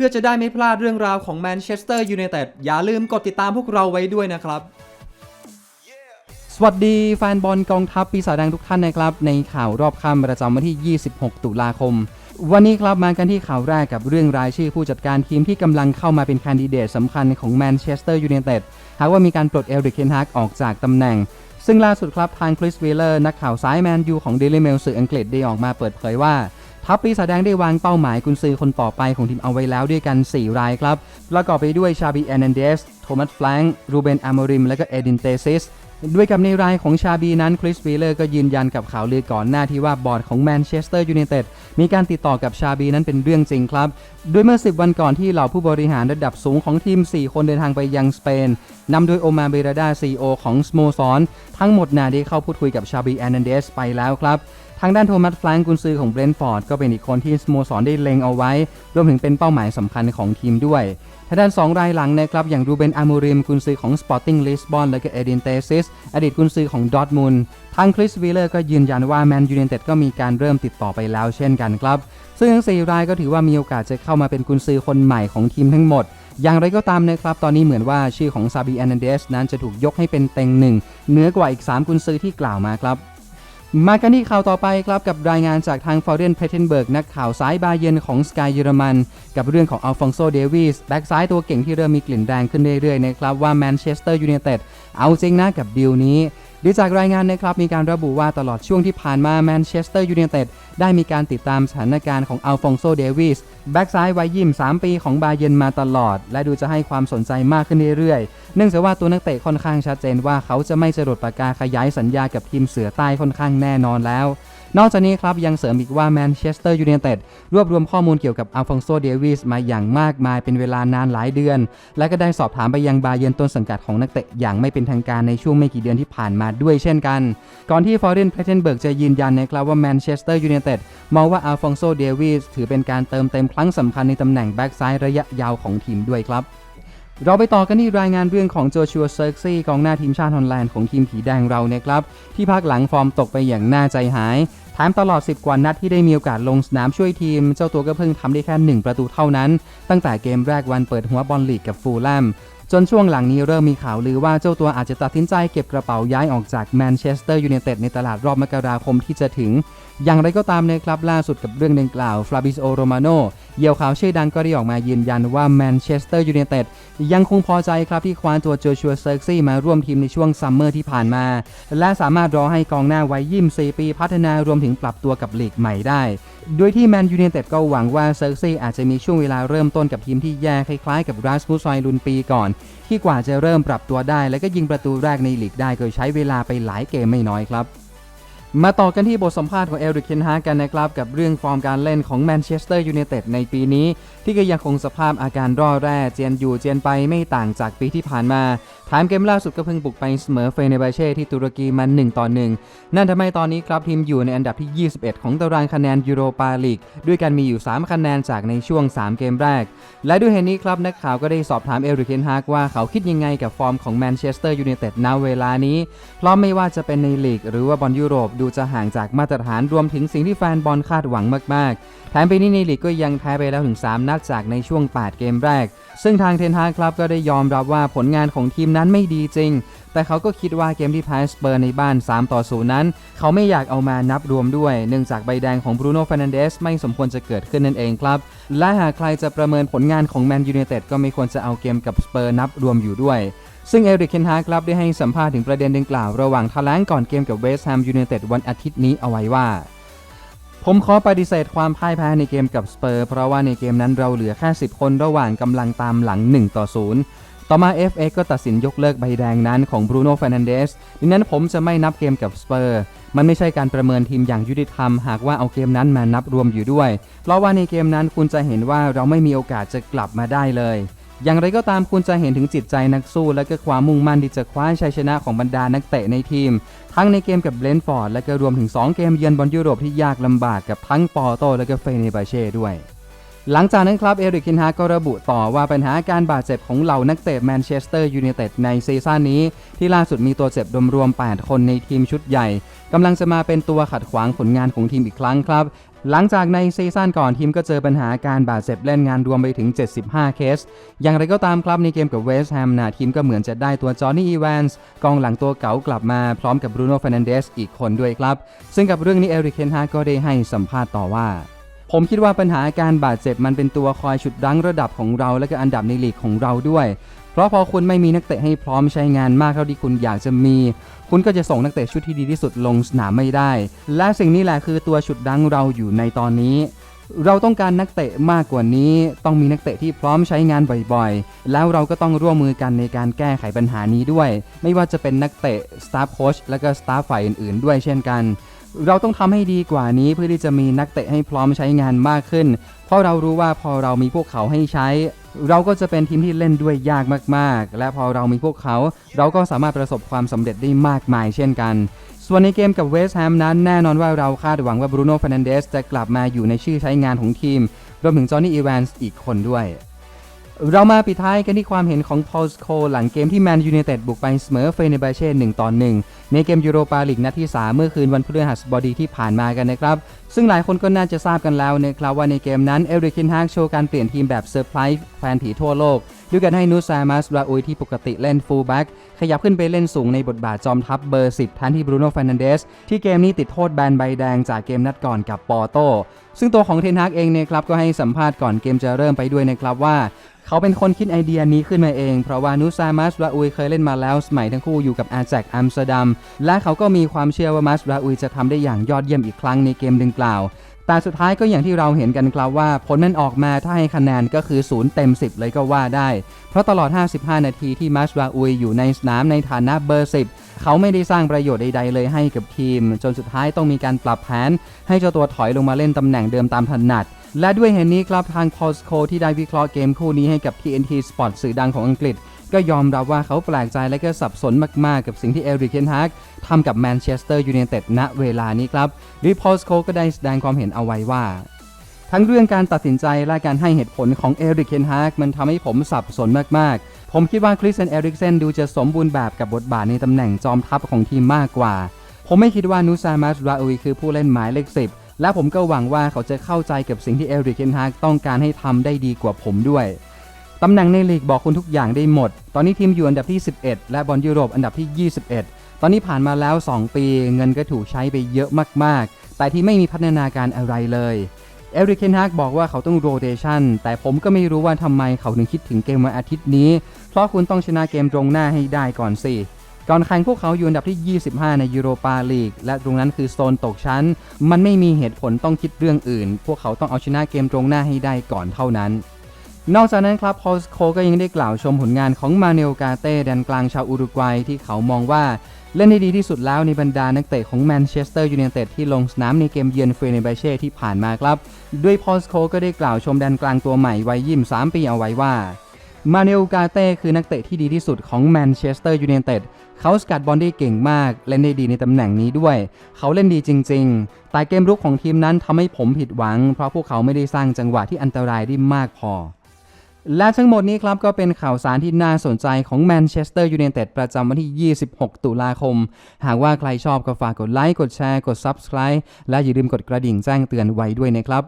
พื่อจะได้ไม่พลาดเรื่องราวของแมนเชสเตอร์ยูไนเต็ดอย่าลืมกดติดตามพวกเราไว้ด้วยนะครับ สวัสดีแฟนบอลกองทัพปีศาจแดงทุกท่านนะครับ ในข่าวรอบค่ำประจำวันที่ 26 ตุลาคม วันนี้ครับมากันที่ข่าวแรกกับเรื่องรายชื่อผู้จัดการทีมที่กำลังเข้ามาเป็นคนดิเดตสำคัญของแมนเชสเตอร์ยูไนเต็ดหากว่ามีการปลดเอลริกเคนฮากออกจากตำแหน่งซึ่งล่าสุดครับทางคริสเวลเลอร์นักข่าวสายแมนยูของเดลิเมลสื่ออังกฤษได้ออกมาเปิดเผยว่า ทัพปีศาจแดงได้วางเป้าหมายกุนซือคนต่อไปของทีมเอาไว้แล้วด้วยกัน 4 รายครับ ประกอบไปด้วยชาบีแอนนเดส โทมัสแฟลงรูเบนอามอริม และก็เอดินเตซิสด้วยกับในรายของชาบีนั้นคริสวีเลอร์ก็ยืนยันกับข่าวลือก่อนหน้าที่ว่าบอร์ดของแมนเชสเตอร์ยูไนเต็ดมีการติดต่อกับชาบีนั้นเป็นเรื่องจริงครับโดยเมื่อ 10 วันก่อนที่เหล่าผู้บริหารระดับสูงของทีม 4 คนเดินทางไปยังสเปนนำโดยโอมาเบราดาซีโอของสโมสรทั้งหมดนาได้เข้าพูดคุยกับชาบีแอนนเดสไปแล้วครับ ทางด้านโทมัสแฟลงกุนซือของเบรนท์ฟอร์ดก็เป็นอีกคนที่สโมสรได้เล็งเอาไว้ รวมถึงเป็นเป้าหมายสำคัญของทีมด้วยทางด้าน 2 รายหลังนะครับ อย่างรูเบนอามูริมกุนซือของสปอร์ติ้งลิสบอนและก็เอดินเตซิสอดีตกุนซือของดอร์ทมุนทางคริสวีเลอร์ก็ยืนยันว่าแมนยู i นเต็ดก็มีการเริ่มติดต่อไปแล้วเช่นกันครับ ซึ่งทั้ง4รายก็ถือว่ามีโอกาสจะเข้ามาเป็นกุนซือคนใหม่ของทีมทั้งหมด อย่างไรก็ตามนะครับ ตอนนี้เหมือนว่าชื่อของซาบีแอนเดสนั้นจะถูกยกให้เป็นเต็งหนึ่งเหนือกว่าอีก 3 กุนซือที่กล่าวมาครับ มากันที่ข่าวต่อไปครับกับรายงานจากทางฟอร์เรนเพเทนเบิร์กนักข่าวสายบาเยนของสกายเยอรมัน กับเรื่องของอัลฟองโซเดวิสแบ็กซ้ายตัวเก่งที่เริ่มมีกลิ่นแดงขึ้นเรื่อยๆนะครับว่าแมนเชสเตอร์ยูไนเต็ดเอาจริงนะกับดีลนี้ ดีจากรายงานนะครับมีการระบุว่าตลอดช่วงที่ผ่านมาแมนเชสเตอร์ยูไนเต็ดได้มีการติดตามสถานการณ์ของอัลฟองโซเดวิสแบ็กซ้ายวัยยิม3ปีของบาเยนมาตลอด และดูจะให้ความสนใจมากขึ้นเรื่อยๆ เนื่องจากว่าตัวนักเตะค่อนข้างชัดเจนว่าเขาจะไม่จรดปากกาขยายสัญญากับทีมเสือใต้ค่อนข้างแน่นอนแล้วนอกจากนี้ครับยังเสริมอีกว่าแมนเชสเตอร์ยูไนเต็ดรวบรวมข้อมูลเกี่ยวกับอัลฟองโซเดวิสมาอย่างมากมายเป็นเวลานานหลายเดือน และก็ได้สอบถามไปยังบาเยนต้นสังกัดของนักเตะอย่างไม่เป็นทางการในช่วงไม่กี่เดือนที่ผ่านมาด้วยเช่นกัน ก่อนที่ฟอร์เรนเพลเทนเบิร์กจะยืนยันนะครับว่าแมนเชสเตอร์ยูไนเต็ดมองว่าอัลฟองโซเดวิสถือเป็นการเติมเต็มครั้งสำคัญในตำแหน่งแบ็กซ้ายระยะยาวของทีมด้วยครับ เราไปต่อกันที่รายงานเรื่องของโจชัวเซอร์ซี่กองหน้าทีมชาติฮอลแลนด์ของทีมผีแดงเราเนี่ยครับ ที่ภาคหลังฟอร์มตกไปอย่างน่าใจหายแถมตลอด 10 กว่านัดที่ได้มีโอกาสลงสนามช่วยทีม เจ้าตัวก็เพิ่งทำได้แค่ 1 ประตูเท่านั้น ตั้งแต่เกมแรกวันเปิดหัวบอลลีกกับฟูลแลม จนช่วงหลังนี้เริ่มมีข่าวลือว่าเจ้าตัวอาจจะตัดสินใจเก็บกระเป๋าย้ายออกจากแมนเชสเตอร์ยูไนเต็ดในตลาดรอบมกราคมที่จะถึง อย่างไรก็ตามนะครับล่าสุดกับเรื่องดังกล่าวฟลาบิโอโรมาโนเหยี่ยวข่าวชื่อดังก็ได้ออกมายืนยันว่าแมนเชสเตอร์ยูไนเต็ดยังคงพอใจครับที่คว้าตัวโจชัวเซิร์ซี่มาร่วมทีมในช่วงซัมเมอร์ที่ผ่านมา และสามารถรอให้กองหน้าวัยยี่สิบปีพัฒนารวมถึงปรับตัวกับลีกใหม่ได้ โดยที่แมนยูเนเต็ดก็หวังว่าเซอร์ซีอาจจะมีช่วงเวลาเริ่มต้นกับทีมที่แย่คล้ายๆกับราสมุสซอยลุนปีก่อน ที่กว่าจะเริ่มปรับตัวได้ และก็ยิงประตูแรกในลีกได้ก็ใช้เวลาไปหลายเกมไม่น้อยครับ มาต่อกันที่บทสัมภาษณ์ของเอริกเคนฮากันนะครับกับเรื่องฟอร์มการเล่นของแมนเชสเตอร์ยูไนเต็ดในปีนี้ ที่ก็ยังคงสภาพอาการร่อแร่เจียนอยู่เจียนไปไม่ต่างจากปีที่ผ่านมาถามเกมล่าสุดก็เพิ่งบุกไปเสมอเฟเนบาเช่ที่ตุรกีมา1ต่อ1นั่นทำให้ตอนนี้ครับทีมอยู่ในอันดับที่ 21 ของตารางคะแนนยูโรปาลีกด้วยกันมีอยู่ 3 คะแนนจากในช่วง 3 เกมแรก และด้วยเหตุนี้ครับนักข่าวก็ได้สอบถามเอริกเคนฮากว่าเขาคิดยังไงกับฟอร์มของแมนเชสเตอร์ยูไนเต็ดณเวลานี้เพราะไม่ว่าจะเป็นในลีกหรือว่าบอลยุโรปดูจะห่างจากมาตรฐานรวมถึงสิ่งที่แฟนบอลคาดหวังมากๆ แถมปีนี้ในลีกก็ยังแพ้ไปแล้วถึง 3 นัดจากในช่วง 8 เกมแรก ซึ่งทางเทนฮากครับก็ได้ยอมรับว่าผลงานของทีมนั้นไม่ดีจริง แต่เขาก็คิดว่าเกมที่แพ้สเปอร์ในบ้าน 3 ต่อ 0 นั้น เขาไม่อยากเอามานับรวมด้วย เนื่องจากใบแดงของบรูโน่ฟ e นันเดสไม่สมควรจะเกิดขึ้นนั่นเองครับและหากใครจะประเมินผลงานของแมนยูไนเต็ดก็ไม่ควรจะเอาเกมกับสเปอร์นับรวมอยู่ด้วย ซึ่งเอริกเคนฮากครับได้ให้สัมภาษณ์ถึงประเด็นดังกล่าว ระหว่างทลางก่อนเกมกับเวสต์แฮมยูไนเต็ดวันอาทิตย์นี้เอาไว้ว่า ผมขอปฏิเสธความพ่ายแพ้ในเกมกับสเปอร์เพราะว่าในเกมนั้นเราเหลือแค่ 10 คนระหว่างกำลังตามหลัง 1 ต่อ 0 ต่อมา FA ก็ตัดสินยกเลิกใบแดงนั้นของบรูโน่ฟ e นันเดสดังนั้นผมจะไม่นับเกมกับสเปอร์มันไม่ใช่การประเมินทีมอย่างยุติธรรม หากว่าเอาเกมนั้นมานับรวมอยู่ด้วย เพราะว่าในเกมนั้นคุณจะเห็นว่าเราไม่มีโอกาสจะกลับมาได้เลย อย่างไรก็ตามคุณจะเห็นถึงจิตใจนักสู้ และก็ความมุ่งมั่นที่จะคว้าชัยชนะของบรรดานักเตะในทีม ทั้งในเกมกับเบรนฟอร์ดและก็รวมถึง 2 เกมเยือนบอลยุโรปที่ยากลำบากกับทั้งปอร์โต และก็เฟเนบาเช่ด้วย หลังจากนั้นครับเอริกคินฮาก็ระบุต่อว่าปัญหาการบาดเจ็บของเหล่านักเตะแมนเชสเตอร์ยูไนเต็ดในซีซั่นนี้ ที่ล่าสุดมีตัวเจ็บรวมๆ8คนในทีมชุดใหญ่กำลังจะมาเป็นตัวขัดขวางผลงานของทีมอีกครั้งครับ หลังจากในซีซั่นก่อนทีมก็เจอปัญหาการบาดเจ็บเล่นงานรวมไปถึง 75 เคส อย่างไรก็ตามครับในเกมกับเวสต์แฮมนะทีมก็เหมือนจะได้ตัวจอห์นนี่อีแวนส์กองหลังตัวเก๋ากลับมาพร้อมกับบรูโน่ฟานันเดสอีกคนด้วยครับ ซึ่งกับเรื่องนี้เอริกเคนฮาก็ได้ให้สัมภาษณ์ต่อว่า ผมคิดว่าปัญหาการบาดเจ็บมันเป็นตัวคอยฉุดรั้งระดับของเราและก็อันดับในลีกของเราด้วย เพราะพอคุณไม่มีนักเตะให้พร้อมใช้งานมากเท่าที่คุณอยากจะมี คุณก็จะส่งนักเตะชุดที่ดีที่สุดลงสนามไม่ได้ และสิ่งนี้แหละคือตัวฉุดรั้งเราอยู่ในตอนนี้เราต้องการนักเตะมากกว่านี้ ต้องมีนักเตะที่พร้อมใช้งานบ่อยๆ แล้วเราก็ต้องร่วมมือกันในการแก้ไขปัญหานี้ด้วย ไม่ว่าจะเป็นนักเตะ สตาฟโค้ช และก็สตาฟฝ่ายอื่นๆ ด้วยเช่นกัน เราต้องทำให้ดีกว่านี้เพื่อที่จะมีนักเตะให้พร้อมใช้งานมากขึ้น เพราะเรารู้ว่าพอเรามีพวกเขาให้ใช้ เราก็จะเป็นทีมที่เล่นด้วยยากมากๆ และพอเรามีพวกเขา เราก็สามารถประสบความสำเร็จได้มากมายเช่นกัน ส่วนในเกมกับเวสต์แฮมนั้นแน่นอนว่าเราคาดหวังว่าบรูโน่ฟ r นันเดสจะกลับมาอยู่ในชื่อใช้งานของทีมรวมถึงจอห์นนี่อีแวนส์อีกคนด้วย เรามาปิดท้ายกันที่ความเห็นของพอลสโคหลังเกมที่แมนยูเนเต็ดบุกไปเสมอเฟเนบาเช่หนึ่งต่อหนึ่งในเกมยูโรปาลีกนัดที่ 3 เมื่อคืนวันพฤหัสบดีที่ผ่านมากันนะครับ ซึ่งหลายคนก็น่าจะทราบกันแล้วนะครับว่าในเกมนั้นเอริกินฮากโชว์การเปลี่ยนทีมแบบเซอร์ไพรส์แฟนผีทั่วโลกด้วยการให้นูซามัสราอุยที่ปกติเล่นฟูลแบ็กขยับขึ้นไปเล่นสูงในบทบาทจอมทัพเบอร์ 10แทนที่บรูโน่ฟ r นันเดสที่เกมนี้ติดโทษแบนใบแดงจากเกมนัดก่อนกับปอโตซึ่งตัวของเทนฮากเองเนี่ยครับก็ให้สัมภาษณ์ก่อนเกมจะเริ่มไปด้วยนะครับว่าเขาเป็นคนคิดไอเดียนี้ขึ้นมาเอง เพราะว่านูซามัสราอุยเคยเล่นมาแล้วสมัยทั้งคู่อยู่กับอาแจกอัมสเตอร์ดัม และเขาก็มีความเชื่อว่ามัสราอุยจะทำได้อย่างยอดเยี่ยมอีกครั้งในเกมดังกล่าว แต่สุดท้ายก็อย่างที่เราเห็นกันครับว่า ผลนั้นออกมาถ้าให้คะแนนก็คือ 0 เต็ม 10 เลยก็ว่าได้ เพราะตลอด 55 นาทีที่มัสราอุยอยู่ในสนามในฐานะเบอร์ 10 เขาไม่ได้สร้างประโยชน์ใดๆเลยให้กับทีม จนสุดท้ายต้องมีการปรับแผน ให้เจ้าตัวถอยลงมาเล่นตำแหน่งเดิมตามถนัดและด้วยเหตุนนี้ครับทางพอสโคที่ได้วิเคราะห์เกมคู่นี้ให้กับ TNT Sport สื่อดังของอังกฤษ ก็ยอมรับว่าเขาแปลกใจและก็สับสนมากๆ กับสิ่งที่เอริกเคนฮากทำกับแมนเชสเตอร์ยูไนเต็ดณเวลานี้ครับโดยพอสโคก็ได้แสดงความเห็นเอาไว้ว่าทั้งเรื่องการตัดสินใจและการให้เหตุผลของเอริกเคนฮากมันทำให้ผมสับสนมาก ๆ ผมคิดว่าคริสเซนเอริกเซนดูจะสมบูรณ์แบบกับบทบาทในตำแหน่งจอมทัพของทีมมากกว่า ผมไม่คิดว่านูซามัสราอุยคือผู้เล่นหมายเลขสิบและผมก็หวังว่าเขาจะเข้าใจกับสิ่งที่เอริกเคนฮากต้องการให้ทำได้ดีกว่าผมด้วย ตำแหน่งในลีกบอกคุณทุกอย่างได้หมด ตอนนี้ทีมอยู่อันดับที่ 11 และบอลยุโรปอันดับที่ 21 ตอนนี้ผ่านมาแล้ว 2 ปี เงินก็ถูกใช้ไปเยอะมากๆ แต่ที่ไม่มีพัฒนาการอะไรเลย เอริกเคนฮากบอกว่าเขาต้องโรเตชันแต่ผมก็ไม่รู้ว่าทำไมเขาถึงคิดถึงเกมวันอาทิตย์นี้ เพราะคุณต้องชนะเกมตรงหน้าให้ได้ก่อนสิก่อนแข่งพวกเขาอยู่อันดับที่ 25 ในยูโรปาลีก และตรงนั้นคือโซนตกชั้น มันไม่มีเหตุผลต้องคิดเรื่องอื่น พวกเขาต้องเอาชนะเกมตรงหน้าให้ได้ก่อนเท่านั้น นอกจากนั้นครับพอลสโคก็ยังได้กล่าวชมผลงานของมาเนลกาเต้แดนกลางชาวอุรุกวัยที่เขามองว่าเล่นได้ดีที่สุดแล้วในบรรดานักเตะของแมนเชสเตอร์ยูไนเต็ดที่ลงสนามในเกมเยือนเฟเนบเช่ที่ผ่านมาครับ ด้วยพอลสโคก็ได้กล่าวชมแดนกลางตัวใหม่วัยยี่3ปีเอาไว้ว่า มาเนลกาเต้คือนักเตะที่ดีที่สุดของแมนเชสเตอร์ยูไนเต็ดเขาสกัดบอลได้เก่งมาก เล่นได้ดีในตำแหน่งนี้ด้วย เขาเล่นดีจริง ๆ แต่เกมรุกของทีมนั้นทำให้ผมผิดหวัง เพราะพวกเขาไม่ได้สร้างจังหวะที่อันตรายได้มากพอ และทั้งหมดนี้ครับก็เป็นข่าวสารที่น่าสนใจของแมนเชสเตอร์ยูไนเต็ดประจำวันที่ 26 ตุลาคม หากว่าใครชอบก็ฝากกดไลค์ กดแชร์ กด Subscribe และอย่าลืมกดกระดิ่งแจ้งเตือนไว้ด้วยนะครับ